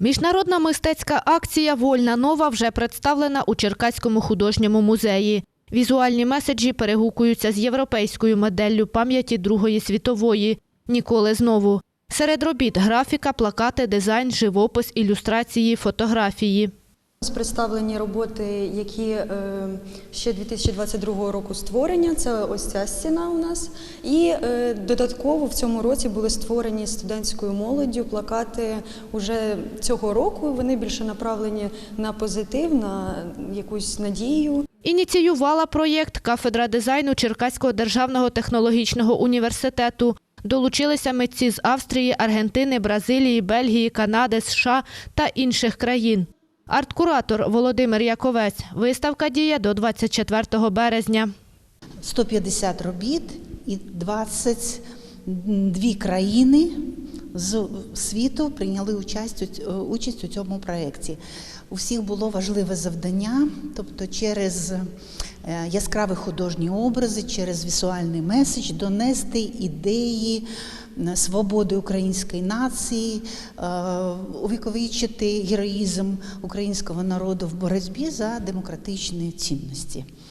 Міжнародна мистецька акція Вольна нова вже представлена у Черкаському художньому музеї. Візуальні меседжі перегукуються з європейською моделлю пам'яті Другої світової. Ніколи знову. Серед робіт графіка, плакати, дизайн, живопис, ілюстрації, фотографії. Представлені роботи, які е, ще 2022 року створення. Це ось ця стіна у нас. І е, додатково в цьому році були створені студентською молоддю плакати уже цього року. Вони більше направлені на позитив, на якусь надію. Ініціювала проєкт кафедра дизайну Черкаського державного технологічного університету. Долучилися митці з Австрії, Аргентини, Бразилії, Бельгії, Канади, США та інших країн. Арт-куратор Володимир Яковець. Виставка діє до 24 березня. 150 робіт і 22 країни з світу прийняли участь, у цьому проєкті. У всіх було важливе завдання, тобто через е, яскраві художні образи, через візуальний меседж донести ідеї свободи української нації, е, увіковічити героїзм українського народу в боротьбі за демократичні цінності.